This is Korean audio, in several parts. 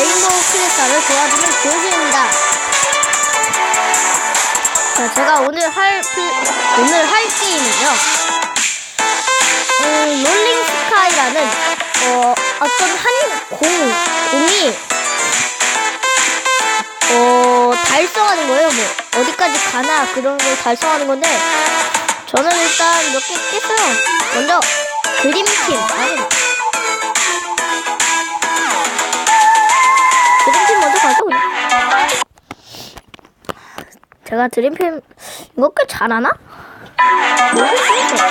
레인보우 크리스탈을 도와주는 교수입니다. 자, 제가 오늘 할, 플- 오늘 할 게임은요. 음, 롤링 스카이라는, 어, 어떤 한 공, 공이, 어, 달성하는 거예요. 뭐, 어디까지 가나 그런 걸 달성하는 건데, 저는 일단 몇 개 깼어요. 먼저, 드림팀. 아니, 제가 드림팀, 이거 꽤 잘하나? 모르겠어요.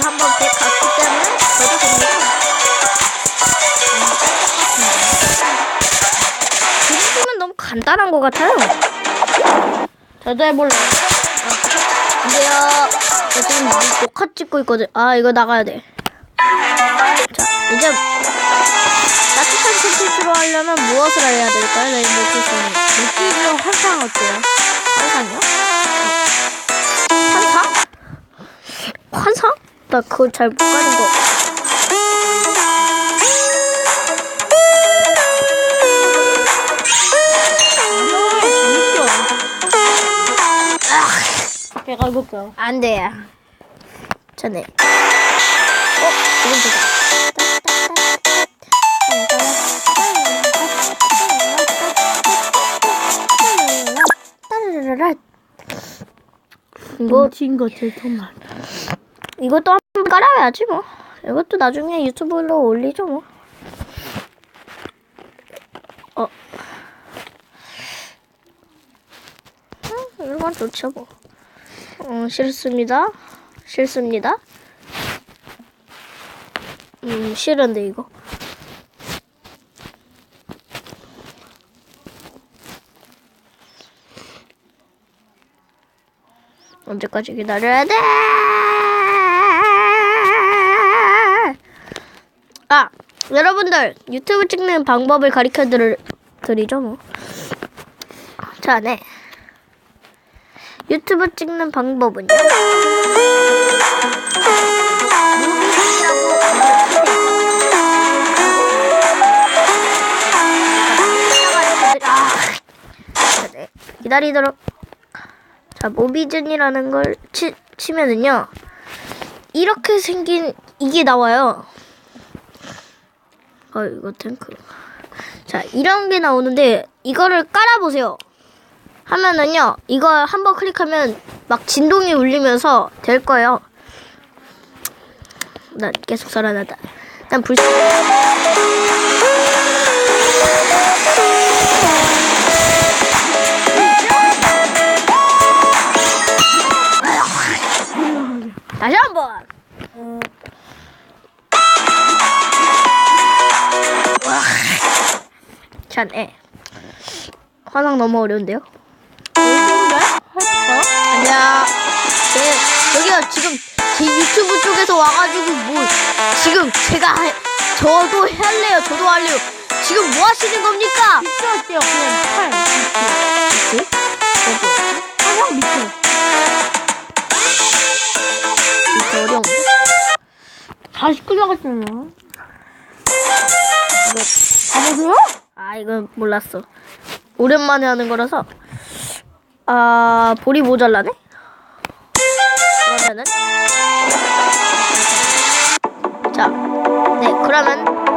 걸 한번 백 갔기 때문에 저도 됩니다. 드림팀은 너무 간단한 것 같아요. 저도 해볼래. 아, 근데요, 저 지금 녹화 찍고 있거든. 아, 이거 나가야 돼. 자, 이제 따뜻한 콘텐츠로 하려면 무엇을 해야 될까요? 레인보우 크리스는 물기로 환상 어때요? 환상이요? 어. 환상? 환상? 나 그거 잘 못 가는 거. 배가 고파요. 안 돼. 전에. 어, 이건 되다. 이거 친 것을 통한. 이것도 한번 깔아야지 뭐. 이것도 나중에 유튜브로 올리죠 뭐. 어. 음, 이건 좋죠 뭐. 어, 싫습니다. 싫습니다. 음, 싫은데 이거. 언제까지 기다려야 돼? 아, 여러분들 유튜브 찍는 방법을 가르쳐 드리, 드리죠 뭐. 자, 네. 유튜브 찍는 방법은요. 아, 네. 기다리도록. 자, 모비즌이라는 걸 치, 치면은요. 이렇게 생긴 이게 나와요. 어, 이거 탱크. 자, 이런 게 나오는데 이거를 깔아보세요. 하면은요, 이걸 한번 클릭하면 막 진동이 울리면서 될 거예요. 난 계속 살아나다. 난 불. 다시 자, 네. 화상 너무 어려운데요? 아니야. 네, 여기가 지금 제 유튜브 쪽에서 와가지고 뭐 지금 제가 할- 저도 할래요. 저도 할래요. 지금 뭐 하시는 겁니까? 밑에 어때요? 그냥 팔 밑에. 뭐지? 화상 밑에. 다시 끌려갔잖아. 가보세요? 아 이건 몰랐어. 오랜만에 하는 거라서 아 볼이 모자라네. 그러면은 자, 네 그러면